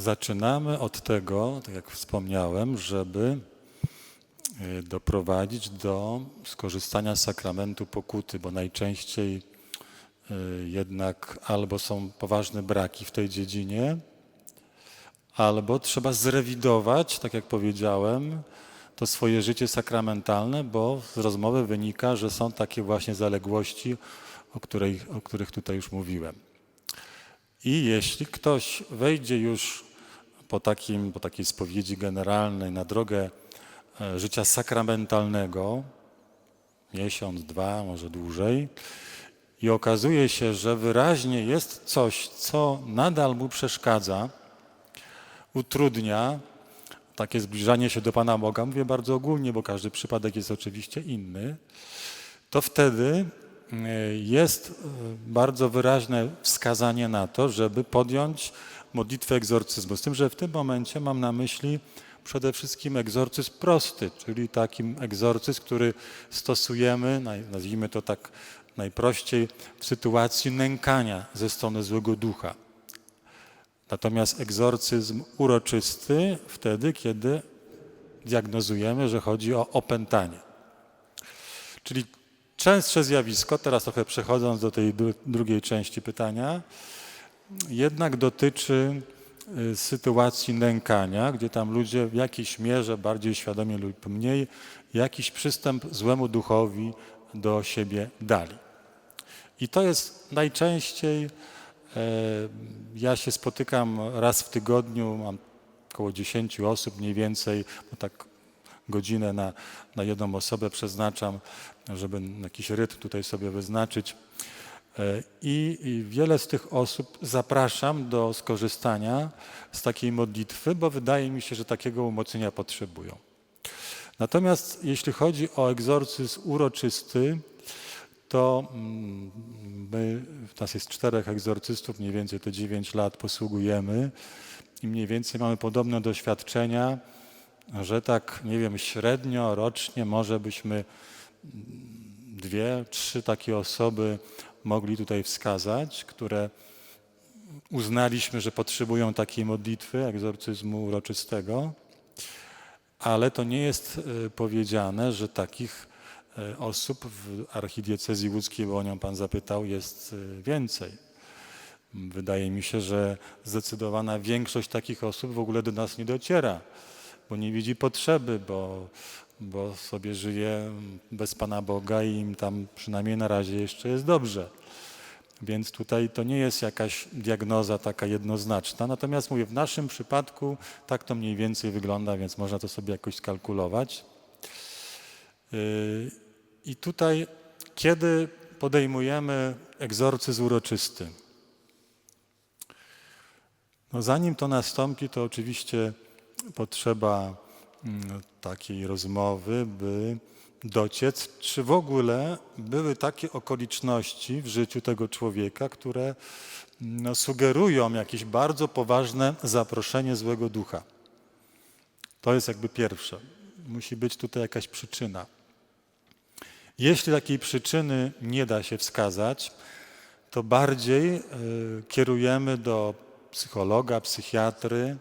zaczynamy od tego, tak jak wspomniałem, żeby y, doprowadzić do skorzystania z sakramentu pokuty, bo najczęściej y, jednak albo są poważne braki w tej dziedzinie, albo trzeba zrewidować, tak jak powiedziałem, to swoje życie sakramentalne, bo z rozmowy wynika, że są takie właśnie zaległości, o, której, o których tutaj już mówiłem. I jeśli ktoś wejdzie już po, takim, po takiej spowiedzi generalnej na drogę e, życia sakramentalnego, miesiąc, dwa, może dłużej, i okazuje się, że wyraźnie jest coś, co nadal mu przeszkadza, utrudnia takie zbliżanie się do Pana Boga, mówię bardzo ogólnie, bo każdy przypadek jest oczywiście inny, to wtedy e, jest e, bardzo wyraźne wskazanie na to, żeby podjąć modlitwę egzorcyzmu. Z tym, że w tym momencie mam na myśli przede wszystkim egzorcyzm prosty, czyli takim egzorcyzm, który stosujemy, nazwijmy to tak najprościej, w sytuacji nękania ze strony złego ducha. Natomiast egzorcyzm uroczysty wtedy, kiedy diagnozujemy, że chodzi o opętanie. Czyli częstsze zjawisko, teraz trochę przechodząc do tej dru- drugiej części pytania, jednak dotyczy y, sytuacji nękania, gdzie tam ludzie w jakiejś mierze, bardziej świadomie lub mniej, jakiś przystęp złemu duchowi do siebie dali. I to jest najczęściej, e, ja się spotykam raz w tygodniu, mam około 10 osób mniej więcej, bo tak godzinę na, na jedną osobę przeznaczam, żeby jakiś rytm tutaj sobie wyznaczyć. E, I, wiele z tych osób zapraszam do skorzystania z takiej modlitwy, bo wydaje mi się, że takiego umocnienia potrzebują. Natomiast jeśli chodzi o egzorcyzm uroczysty, to mm, my, nas jest czterech egzorcystów, mniej więcej te 9 lat posługujemy i mniej więcej mamy podobne doświadczenia, że tak, nie wiem, średnio rocznie może byśmy dwie, trzy takie osoby mogli tutaj wskazać, które uznaliśmy, że potrzebują takiej modlitwy, egzorcyzmu uroczystego, ale to nie jest e, powiedziane, że takich e, osób w archidiecezji łódzkiej, bo o nią Pan zapytał, jest e, więcej. Wydaje mi się, że zdecydowana większość takich osób w ogóle do nas nie dociera, bo nie widzi potrzeby, bo, bo sobie żyje bez Pana Boga i im tam przynajmniej na razie jeszcze jest dobrze. Więc tutaj to nie jest jakaś diagnoza taka jednoznaczna. Natomiast mówię, w naszym przypadku tak to mniej więcej wygląda, więc można to sobie jakoś skalkulować. Yy, I tutaj, kiedy podejmujemy egzorcyzm uroczysty? No zanim to nastąpi, to oczywiście potrzeba takiej rozmowy, by dociec, czy w ogóle były takie okoliczności w życiu tego człowieka, które no, sugerują jakieś bardzo poważne zaproszenie złego ducha. To jest jakby pierwsze. Musi być tutaj jakaś przyczyna. Jeśli takiej przyczyny nie da się wskazać, to bardziej y, kierujemy do psychologa, psychiatry,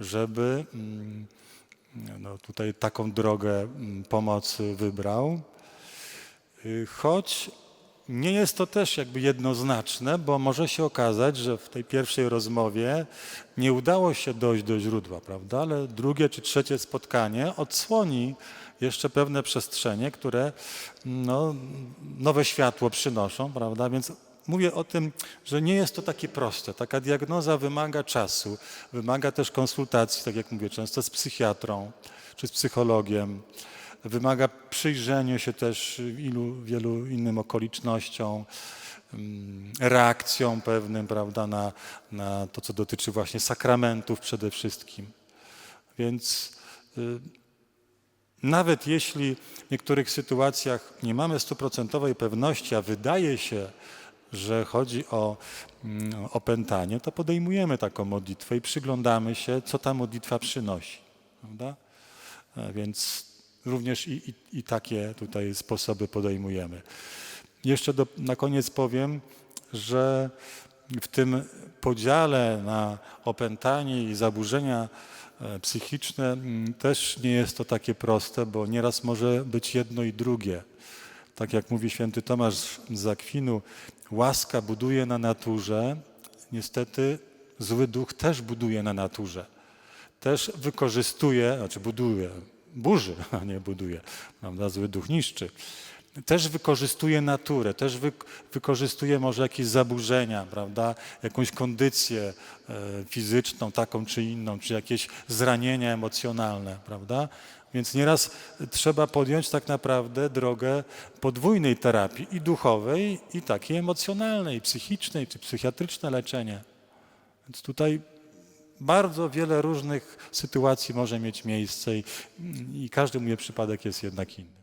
żeby mm, no, tutaj taką drogę mm, pomocy wybrał. Y, Choć nie jest to też jakby jednoznaczne, bo może się okazać, że w tej pierwszej rozmowie nie udało się dojść do źródła, prawda? Ale drugie czy trzecie spotkanie odsłoni jeszcze pewne przestrzenie, które no, nowe światło przynoszą, prawda? Więc mówię o tym, że nie jest to takie proste. Taka diagnoza wymaga czasu, wymaga też konsultacji, tak jak mówię często, z psychiatrą czy z psychologiem. Wymaga przyjrzenia się też ilu, wielu innym okolicznościom, mm, reakcjom pewnym, prawda, na, na to, co dotyczy właśnie sakramentów przede wszystkim. Więc y, nawet jeśli w niektórych sytuacjach nie mamy stuprocentowej pewności, a wydaje się, że chodzi o mm, opętanie, to podejmujemy taką modlitwę i przyglądamy się, co ta modlitwa przynosi. Prawda? E, Więc również i, i, i takie tutaj sposoby podejmujemy. Jeszcze do, na koniec powiem, że w tym podziale na opętanie i zaburzenia e, psychiczne mm, też nie jest to takie proste, bo nieraz może być jedno i drugie. Tak jak mówi święty Tomasz z Akwinu, łaska buduje na naturze, niestety zły duch też buduje na naturze. Też wykorzystuje, znaczy buduje, burzy, a nie buduje, prawda? Zły duch niszczy. Też wykorzystuje naturę, też wy, wykorzystuje może jakieś zaburzenia, prawda? Jakąś kondycję e, fizyczną, taką czy inną, czy jakieś zranienia emocjonalne, prawda? Więc nieraz trzeba podjąć tak naprawdę drogę podwójnej terapii i duchowej, i takiej emocjonalnej, psychicznej, czy psychiatryczne leczenie. Więc tutaj bardzo wiele różnych sytuacji może mieć miejsce i, i każdy mój przypadek jest jednak inny.